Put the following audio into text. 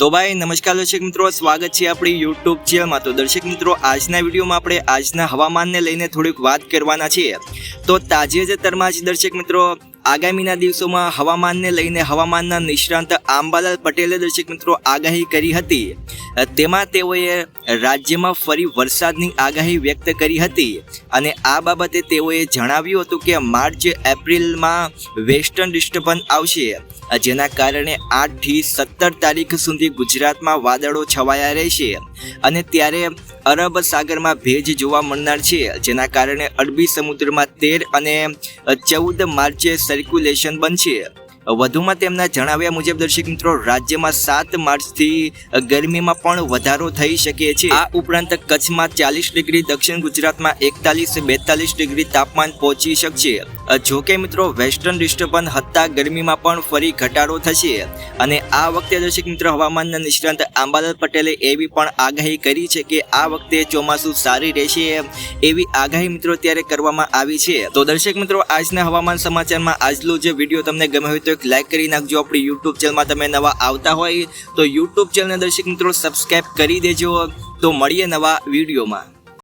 તો ભાઈ, નમસ્કાર દર્શક મિત્રો, સ્વાગત છે આપણી યુટ્યુબ ચેનલમાં તો દર્શક મિત્રો, આજના વિડીયોમાં આપણે આજના હવામાનને લઈને થોડીક વાત કરવાના છીએ. તો તાજેતરમાં જ દર્શક મિત્રો આગામીના દિવસોમાં હવામાનને લઈને હવામાનના નિષ્ણાંત આંબાલાલ પટેલે દર્શક મિત્રો આગાહી કરી હતી. તેમાં તેઓએ રાજ્યમાં ફરી વરસાદની આગાહી વ્યક્ત કરી હતી અને આ બાબતે તેઓએ જણાવ્યું હતું કે માર્ચ, એપ્રિલમાં વેસ્ટર્ન ડિસ્ટર્બન્સ આવશે. જેના કારણે આઠથી સત્તર તારીખ સુધી ગુજરાતમાં વાદળો છવાયા રહેશે અને ત્યારે અરબ સાગરમાં ભેજ જોવા મળનાર છે. જેના કારણે અરબી સમુદ્રમાં તેર અને ચૌદ માર્ચે સર્ક્યુલેશન બનશે. વધુમાં તેમના જણાવ્યા મુજબ, દર્શક મિત્રો, રાજ્યમાં સાત માર્ચથી ગરમીમાં પણ વધારો થઈ શકે છે. આ ઉપરાંત કચ્છમાં ચાલીસ ડિગ્રી, દક્ષિણ ગુજરાતમાં એકતાલીસ બેતાલીસ ડિગ્રી તાપમાન પહોંચી શકશે. જો કે મિત્રો વેસ્ટર્ન ડિસ્ટર્બન્સ હતા ગરમીમાં પણ ફરી ઘટાડો થશે. અને આ વખતે દર્શક મિત્રો, હવામાનના નિષ્ણાંત આંબાલાલ પટેલે એવી પણ આગાહી કરી છે કે આ વખતે ચોમાસું સારી રહેશે એવી આગાહી મિત્રો ત્યારે કરવામાં આવી છે. તો દર્શક મિત્રો, આજના હવામાન સમાચારમાં આજનો જે વીડિયો તમને ગમે હોય તો એક લાઈક કરી નાખજો. આપણી યુટ્યુબ ચેનલમાં તમે નવા આવતા હોય તો યુટ્યુબ ચેનલને દર્શક મિત્રો સબસ્ક્રાઈબ કરી દેજો. તો મળીએ નવા વિડીયોમાં.